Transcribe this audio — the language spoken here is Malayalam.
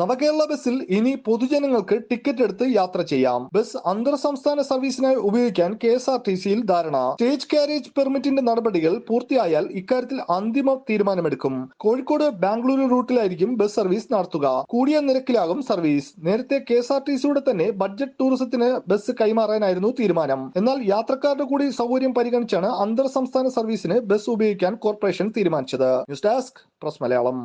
നവകേരള ബസ്സിൽ ഇനി പൊതുജനങ്ങൾക്ക് ടിക്കറ്റ് എടുത്ത് യാത്ര ചെയ്യാം. ബസ് അന്തർ സംസ്ഥാന സർവീസിനായി ഉപയോഗിക്കാൻ കെ എസ് ആർ ടി സിയിൽ ധാരണ. സ്റ്റേജ് കാരേജ് പെർമിറ്റിന്റെ നടപടികൾ പൂർത്തിയായാൽ ഇക്കാര്യത്തിൽ അന്തിമ തീരുമാനമെടുക്കും. കോഴിക്കോട് ബാംഗ്ലൂരു റൂട്ടിലായിരിക്കും ബസ് സർവീസ് നടത്തുക. കൂടിയ നിരക്കിലാകും സർവീസ്. നേരത്തെ കെ എസ് ആർ ടി സിയുടെ തന്നെ ബഡ്ജറ്റ് ടൂറിസത്തിന് ബസ് കൈമാറാനായിരുന്നു തീരുമാനം. എന്നാൽ യാത്രക്കാരുടെ കൂടി സൗകര്യം പരിഗണിച്ചാണ് അന്തർ സംസ്ഥാന സർവീസിന് ബസ് ഉപയോഗിക്കാൻ കോർപ്പറേഷൻ തീരുമാനിച്ചത്. News desk press Malayalam.